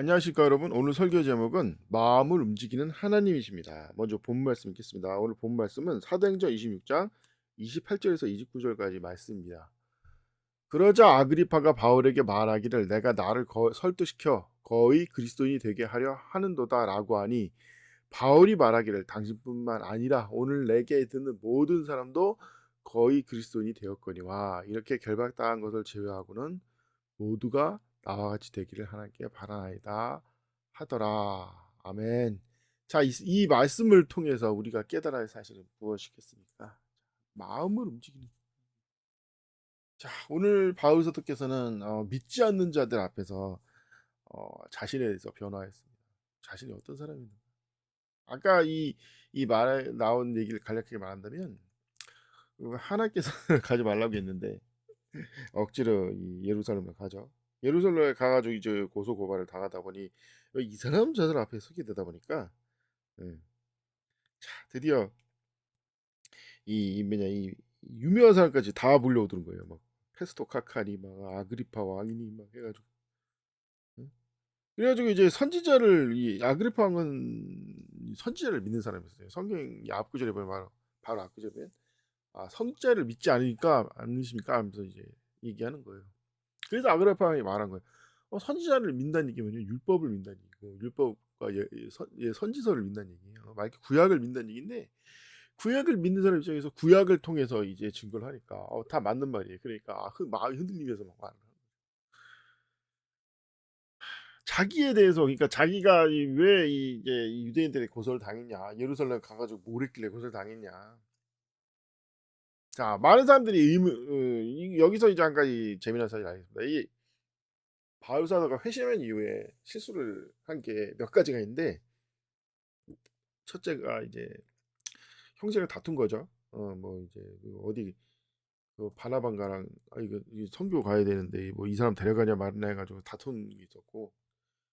안녕하십니까 여러분. 오늘 설교 제목은 마음을 움직이는 하나님이십니다. 먼저 본 말씀 읽겠습니다. 오늘 본 말씀은 사도행전 26장 28절에서 29절까지 말씀입니다. 그러자 아그리파가 바울에게 말하기를 내가 나를 거- 설득시켜 거의 그리스도인이 되게 하려 하는도다라고 하니 바울이 말하기를 당신뿐만 아니라 오늘 내게 듣는 모든 사람도 거의 그리스도인이 되었거니와 이렇게 결박당한 것을 제외하고는 모두가 나와 같이 되기를 하나님께 바라나이다 하더라. 아멘. 자, 이, 이 말씀을 통해서 우리가 깨달아야 할 사실은 무엇이겠습니까? 마음을 움직이는. 자, 오늘 바울 사도께서는 어, 믿지 않는 자들 앞에서 어, 자신에 대해서 변화했습니다. 자신이 어떤 사람인가? 아까 이, 이 말에 나온 얘기를 간략하게 말한다면 하나님께서 가지 말라고 했는데 억지로 이 예루살렘을 가죠. 예루살렘에 가가지고 이제 고소 고발을 당하다 보니 이 사람 저 사람 앞에 서게 되다 보니까 예. 자 드디어 이, 이 뭐냐 이 유명한 사람까지 다 몰려오는 거예요. 막 페스토 카카니 막 아그리파 왕이니 막 해가지고 예? 그래가지고 이제 선지자를 이 아그리파 왕은 선지자를 믿는 사람이었어요. 성경 이 앞구절에 보면 바로 바로 앞구절에 아 선지자를 믿지 않으니까 않으십니까 하면서 이제 얘기하는 거예요. 그래서 아그리파 왕이 말한 거예요. 어, 선지자를 믿는다는 얘기면요 율법을 믿는다는 얘기고 율법과 예, 예, 선, 예, 선지서를 믿는다는 얘기예요. 말 구약을 믿는다는 얘기인데 구약을 믿는 사람 입장에서 구약을 통해서 이제 증거를 하니까 어, 다 맞는 말이에요. 그러니까 아, 그 마음이 흔들리면서 막 말을 하는 거예요. 자기에 대해서 그러니까 자기가 왜 이제 이 유대인들의 고소를 당했냐 예루살렘 가가지고 뭘 했길래 고소를 당했냐 자 많은 사람들이 의문 어, 이- 여기서 이제 한 가지 재미난 사실이 알겠습니다. 이 바울 사도가 회심한 이후에 실수를 한 게 몇 가지가 있는데 첫째가 이제 형제가 다툰 거죠. 어 뭐 이제 그 어디 그 바나반가랑 아 이거 이 선교 가야 되는데 뭐 이 사람 데려가냐 말이냐 해가지고 다툰 게 있었고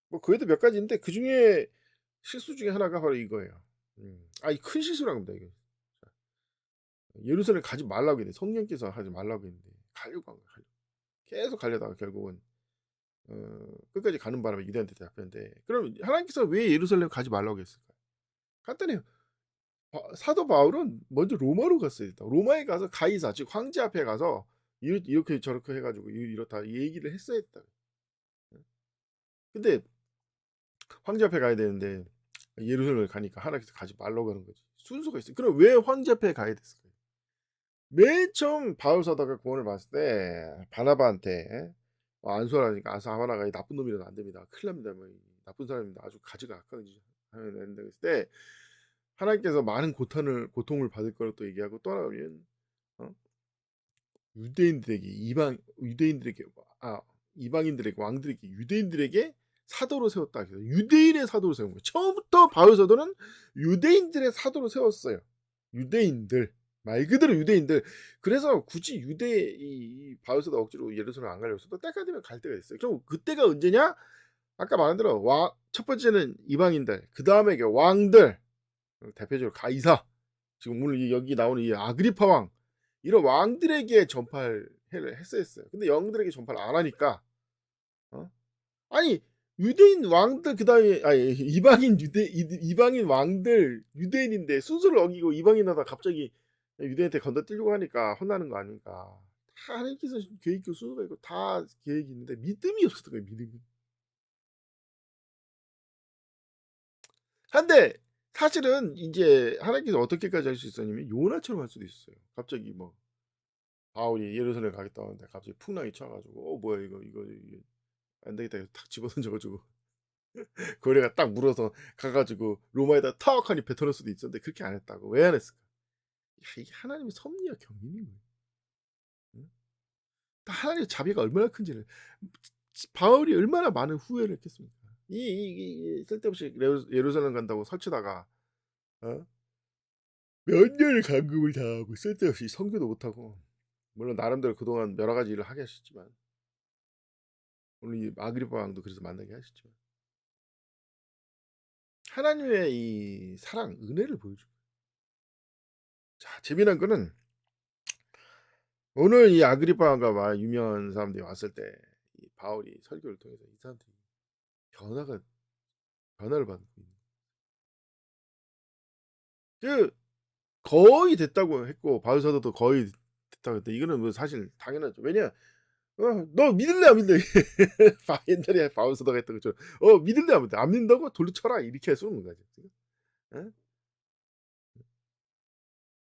뭐그 외에도 몇 가지 있는데 그 중에 실수 중에 하나가 바로 이거예요. 음. 아이 큰 실수란 겁니다 이거. 자, 예루살렘 가지 말라고 했는데 성령께서 하지 말라고 했는데 가려고 한 거야. 계속 가려다가 결국은 어, 끝까지 가는 바람에 유대한테 잡혔는데 그럼 하나님께서 왜 예루살렘 가지 말라고 했을까요? 간단해요. 바- 사도 바울은 먼저 로마로 갔어야 됐다. 로마에 가서 가이사 즉 황제 앞에 가서 이렇- 이렇게 저렇게 해가지고 이- 이렇다 이 얘기를 했어야 했다. 근데 황제 앞에 가야 되는데 예루살렘을 가니까 하나님께서 가지 말라고 하는 거지. 순서가 있어요. 그럼 왜 황제 앞에 가야 됐을까요? 맨 처음 바울 사도가 구원을 받을 때 바나바한테 어, 안수하라니까 아사 하나가 나쁜 놈이라도 안 됩니다. 큰일 납니다. 뭐, 이 나쁜 사람입니다. 아주 가지가 악하지 하면 된다 그랬을 때 하나님께서 많은 고통을 고통을 받을 거라고 또 얘기하고 또 하나는 어? 유대인들에게 이방 유대인들에게 아 이방인들에게 왕들에게 유대인들에게 사도로 세웠다. 그래서 유대인의 사도로 세운 거예요. 처음부터 바울 사도는 유대인들의 사도로 세웠어요. 유대인들 말 그대로 유대인들. 그래서 굳이 유대 이, 이 바울 사도 억지로 예루살렘 안 가려고 했어도 때가 되면 갈 때가 있어요. 그럼 그때가 언제냐? 아까 말한 대로 와, 첫 번째는 이방인들, 그 다음에 왕들, 대표적으로 가이사, 지금 오늘 이- 여기 나오는 이 아그리파 왕, 이런 왕들에게 전파를 해- 했어야 했어요. 근데 영들에게 전파를 안 하니까, 어? 아니, 유대인 왕들, 그 다음에, 아니, 이방인 유대, 이- 이방인 왕들, 유대인인데 순서를 어기고 이방인 하다 갑자기 유대인한테 건너뛰려고 하니까 혼나는 거 아닙니까? 다 하나님께서 계획이 순서가 있고 다 계획이 있는데 믿음이 없었던 거예요, 믿음이. 한데 사실은 이제 하나님께서 어떻게까지 할 수 있었냐면 요나처럼 할 수도 있어요. 갑자기 뭐 바울이 예루살렘 가겠다고 하는데 갑자기 풍랑이 쳐가지고 어 뭐야 이거 이거 이게 안 되겠다 해서 탁 집어던져가지고 고래가 딱 물어서 가가지고 로마에다 턱 하니 뱉어놓을 수도 있었는데 그렇게 안 했다고 왜 안 했을까? 야, 이게 하나님의 섭리와 경륜인 거예요. 응? 다 하나님의 자비가 얼마나 큰지를 바울이 얼마나 많은 후회를 했겠습니까? 이, 이, 이, 이 쓸데없이 예루살렘 간다고 설치다가 어? 몇 년을 감금을 당하고 쓸데없이 성교도 못하고 물론 나름대로 그동안 여러 가지 일을 하게 하셨지만 오늘 이 아그리파 왕도 그래서 만나게 하셨지만 하나님의 이 사랑 은혜를 보여주고 자 재미난 거는 오늘 이 아그리파 왕과 막 유명한 사람들이 왔을 때이 바울이 설교를 통해서 이 사람들이 변화가 변화를 받고 있는 그 거의 됐다고 했고 바울 사도도 거의 됐다고 했대. 이거는 뭐 사실 당연하죠. 왜냐? 어, 너 믿을래 안 믿을래? 바- 옛날에 바울 사도가 했던 것처럼 어 믿을래 안 믿을래? 안 믿는다고 돌려 쳐라 이렇게 할 수는 없는 거지. 응?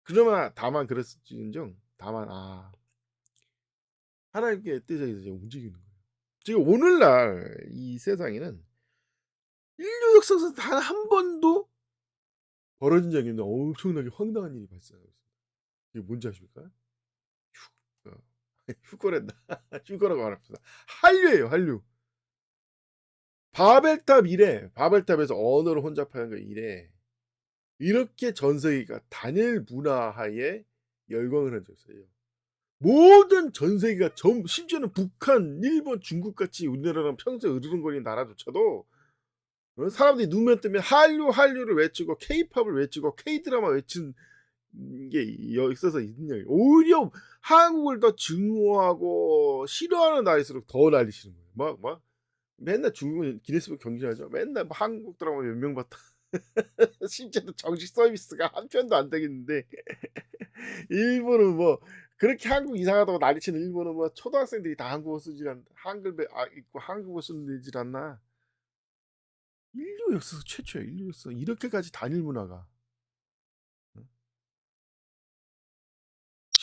그러나 다만 그랬을지언정 다만 아 하나님께 뜻에 이제 움직이는 거예요. 지금 오늘날 이 세상에는 인류 역사에서 단 한 번도 벌어진 적이 없는 엄청나게 황당한 일이 발생하고 있습니다. 이게 뭔지 아십니까? 휴, 어, 휴거란다. 휴거라고 말합니다. 한류예요, 한류. 바벨탑 이래, 바벨탑에서 언어를 혼잡하는 거 이래. 이렇게 전 세계가 단일 문화하에 열광을 한 적이 있어요. 모든 전 세계가 전, 심지어는 북한, 일본, 중국 같이 우리나라랑 평소에 으르렁거리는 나라조차도 어, 사람들이 눈만 뜨면 한류 한류를 외치고 케이팝을 외치고 케이드라마 외친 게 역사에서 있는 얘기. 오히려 한국을 더 증오하고 싫어하는 나라일수록 더 난리치는 거예요. 막, 막 맨날 중국은 기네스북 경쟁하죠. 맨날 뭐 한국 드라마 몇 명 봤다. 심지어는 정식 서비스가 한 편도 안 되겠는데 일본은 뭐 그렇게 한국 이상하다고 난리치는 일본은 뭐 초등학생들이 다 한국어 쓰질 않 한글 배, 아, 있고 한국어 쓰질 않나. 인류 역사에서 최초야. 인류 역사 이렇게까지 단일 문화가.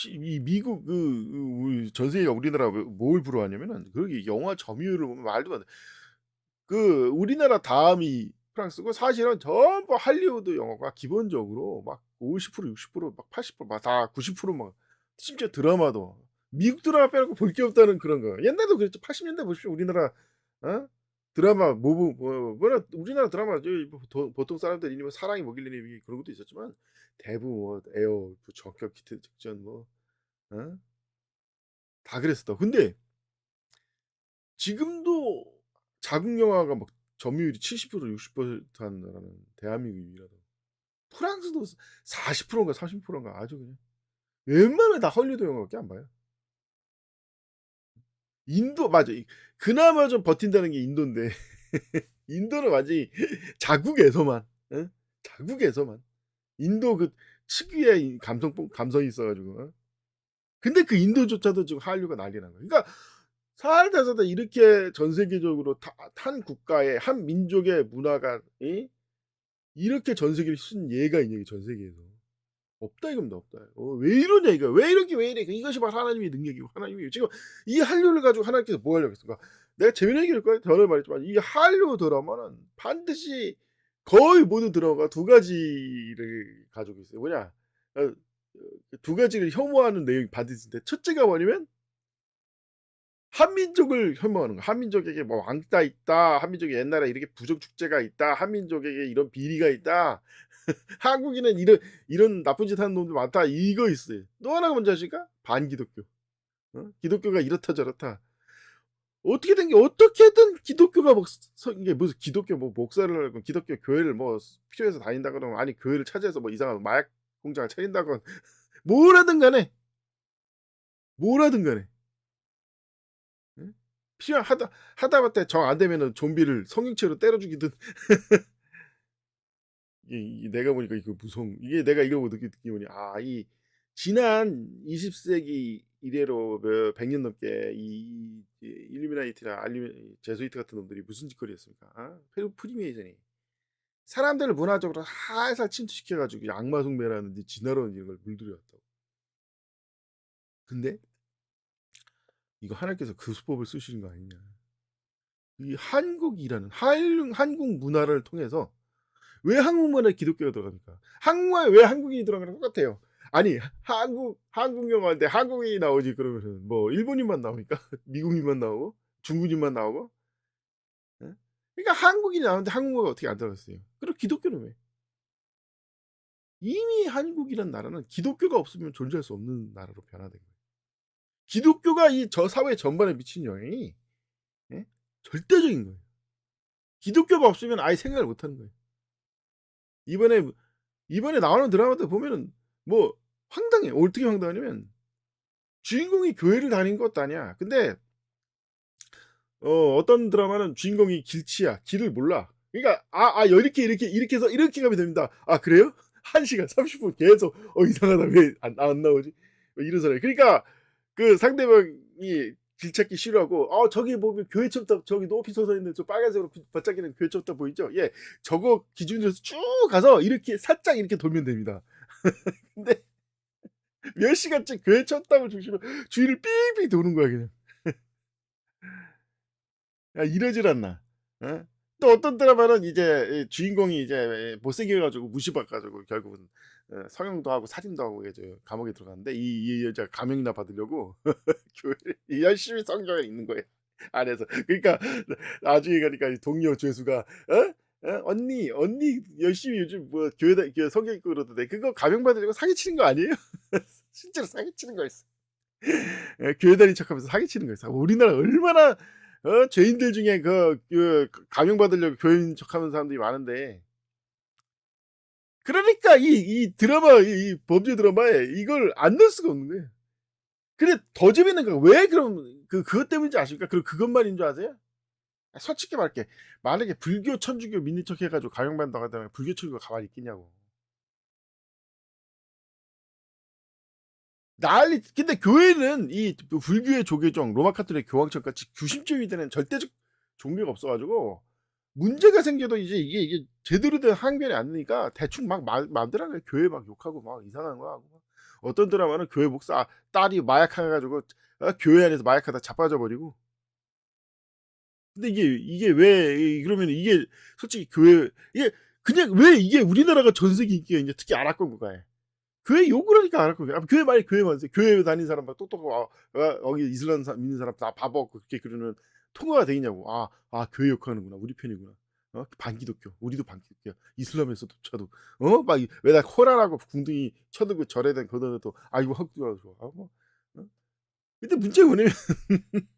이 미국 그, 그 세계가 우리나라 왜- 뭘 부러워하냐면은 거기 영화 점유율을 보면 말도 안 돼. 그 우리나라 다음이 프랑스고 사실은 전부 할리우드 영화가 기본적으로 막 50% 60%막 80%막 다 90%막 심지어 드라마도 미국 드라마 빼놓고 볼 게 없다는 그런 거. 옛날도 그랬죠. 80년대 보십시오. 우리나라 어? 드라마 뭐, 뭐 뭐라 우리나라 드라마 저 보- 보통 사람들이 뭐 사랑이 뭐길래 그런 것도 있었지만 대부분 뭐 에어 뭐 전격 히트 직전 뭐 어? 다 그랬었다. 근데 지금도 자국 영화가 막 점유율이 70% 60%한 나라는 대한민국이 유일하다. 프랑스도 40%인가 30%인가 아주 그냥 웬만하면 다 헐리우드 영화밖에 안 봐요. 인도 맞아. 이- 그나마 좀 버틴다는 게 인도인데 인도는 완전히 자국에서만 응? 자국에서만 인도 그 특유의 이 감성 감성이 있어가지고 어? 근데 그 인도조차도 지금 한류가 난리 난 거야. 그러니까 살다 살다 이렇게 전 세계적으로 다, 한 국가의 한 민족의 문화가 이? 이렇게 전 세계를 휩쓴 예가 있냐 전 세계에서 없다 이겁니다 없다. 어, 왜 이러냐 이거 왜 이렇게 왜 이래 이것이 바로 하나님의 능력이고 하나님이 지금 이 한류를 가지고 하나님께서 뭐 하려고 했을까? 내가 재미난 얘기를 거야 전에 말했지만 이 한류 드라마는 반드시 거의 모든 드라마가 두 가지를 가지고 있어요. 뭐냐? 어, 어, 두 가지를 혐오하는 내용이 반드시 있는데 첫째가 뭐냐면 한민족을 혐오하는 거. 한민족에게 뭐 왕따 있다. 한민족이 옛날에 이렇게 부정 축제가 있다. 한민족에게 이런 비리가 있다. 한국인은 이런 이런 나쁜 짓 하는 놈들 많다. 이거 있어요. 또 하나가 뭔지 아십니까? 반기독교. 어? 기독교가 이렇다 저렇다. 어떻게 된 게 어떻게든 기독교가 뭐 서- 이게 무슨 기독교 뭐 목사를 하고 기독교 교회를 뭐 필요해서 다닌다 그러면 아니 교회를 차지해서 뭐 이상한 마약 공장을 차린다건 뭐라든 간에 뭐라든 간에 응? 필요 하다 하다 봤다 정안 되면은 좀비를 성형체로 때려 죽이든 이게, 내가 보니까 이거 무서운 이게 내가 이거 보고 느낀 느낌이 아 이 지난 20세기 이래로 몇 100년 넘게 이, 이 일루미나이티나 알루미 제수이트 같은 놈들이 무슨 짓거리 했습니까? 아? 페루 프리메이전이 사람들을 문화적으로 살살 침투시켜가지고 악마 숭배라든지 진화론 이런 걸 물들여왔다고. 근데 이거 하나님께서 그 수법을 쓰시는 거 아니냐? 이 한국이라는 한국 한국 문화를 통해서 왜 한국 문화에 기독교가 들어갑니까? 한국에 왜 한국인이 들어가는 똑같아요. 아니 한국 한국 영화인데 한국인이 나오지 그러면은 뭐 일본인만 나오니까 미국인만 나오고 중국인만 나오고 예? 그러니까 한국인이 나오는데 한국어가 어떻게 안 들어갔어요? 그리고 기독교는 왜? 이미 한국이란 나라는 기독교가 없으면 존재할 수 없는 나라로 변화된 거예요. 기독교가 이 저 사회 전반에 미친 영향이 예? 절대적인 거예요. 기독교가 없으면 아예 생각을 못 하는 거예요. 이번에 이번에 나오는 드라마들 보면은 뭐 황당해. 어떻게 황당하냐면 주인공이 교회를 다닌 것도 아니야. 근데 어, 어떤 드라마는 주인공이 길치야. 길을 몰라. 그러니까 아, 아 이렇게 이렇게 이렇게 해서 이렇게 가면 됩니다. 아 그래요? 1시간 30분 계속 어 이상하다 왜 안 안 나오지? 뭐 이런 사람. 그러니까 그 상대방이 길 찾기 싫어하고 어 저기 보면 교회첩탑 저기 높이 솟아 있는 저 빨간색으로 반짝이는 교회첩탑 보이죠? 예. 저거 기준으로 쭉 가서 이렇게 살짝 이렇게 돌면 됩니다. 근데 몇 시간째 교회첩탑을 중심으로 주위를 삥삥 도는 거야 그냥. 야 이러질 않나. 어? 또 어떤 드라마는 이제 이 주인공이 이제 못생겨가지고 무시받아가지고 결국은 어, 성형도 하고 살인도 하고 이제 감옥에 들어갔는데 이, 이 여자 감형이나 받으려고 교회 열심히 성경에 있는 거예요 안에서 그러니까 나중에 가니까 이 동료 죄수가 어? 어? 언니 언니 열심히 요즘 뭐 교회다 그 성경 읽고 그러던데 그거 감형 받으려고 사기치는 거 아니에요? 실제로 사기치는 거였어. 예, 교회 다닌 척하면서 사기치는 거였어. 우리나라 얼마나 어, 죄인들 중에 그, 그 감형 받으려고 교회인 척하는 사람들이 많은데 그러니까 이, 이 드라마 이, 이 범죄 드라마에 이걸 안 넣을 수가 없는 거예요. 근데 더 재밌는 건왜 그럼 그 그것 때문인지 아십니까? 그 그것만인 줄 아세요? 아, 솔직히 말할게 만약에 불교 천주교 믿는 척 해가지고 감형 받는다고 하다면 불교 천주교 가만히 있겠냐고. 난리 근데 교회는 이 불교의 조계종 로마 카톨릭 교황청 같이 규심점이 되는 절대적 종교가 없어가지고 문제가 생겨도 이제 이게 이게 제대로 된 항변이 안 되니까 대충 막 마, 마음대로. 교회 막 욕하고 막 이상한 거 하고 막. 어떤 드라마는 교회 목사 아, 딸이 마약해가지고 어, 교회 안에서 마약하다 자빠져 버리고 근데 이게 이게 왜 이- 그러면 이게 솔직히 교회 이게 그냥 왜 이게 우리나라가 전 세계 인기가 있냐 특히 아랍권 국가에 교회 욕을 하니까 아랍권 국가 교회 말이 교회 만세 교회 다니는 사람 막 똑똑하고 아, 어, 여기 이슬람 사- 믿는 사람 다 바보 그렇게 그러면 통화가 되겠냐고. 아, 아 교회 욕하는구나. 우리 편이구나. 어? 반기독교 우리도 반기독교야 이슬람에서조차도. 어? 막 왜나 코란하고 궁둥이 쳐들고 절에 된 거들도 아이고 헛구가 좋아. 아, 뭐 어? 근데 문제가 뭐냐면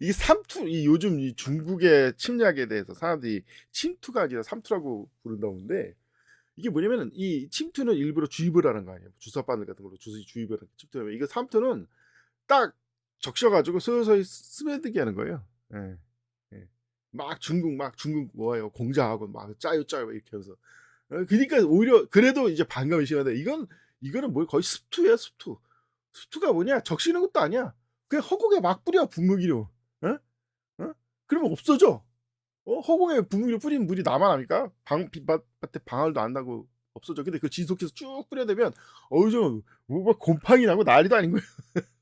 이 삼투 이 요즘 이 중국의 침략에 대해서 사람들이 침투가 아니라 삼투라고 부른다고 하는데 이게 뭐냐면은 이 침투는 일부러 주입을 하는 거 아니에요. 주사 바늘 같은 걸로 주사 주입을 하는 침투면 이거 삼투는 딱 적셔가지고 서서히 스며들게 하는 거예요. 예. 예. 막 중국 막 중국 뭐예요? 공자하고 막 짜요 짜요 이렇게 하면서. 어, 그러니까 오히려 그래도 이제 반감이 심한데 이건 이거는 뭐 거의 습투야 습투. 습투가 뭐냐? 적시는 것도 아니야. 그냥 허공에 막 뿌려 분무기로. 어? 어? 그러면 없어져. 어? 허공에 분무기로 뿌리면 물이 남아납니까? 방 밭에 방울도 안 나고 없어져. 근데 그 지속해서 쭉 뿌려대면 어우 좀 뭐, 곰팡이 나고 난리도 아닌 거예요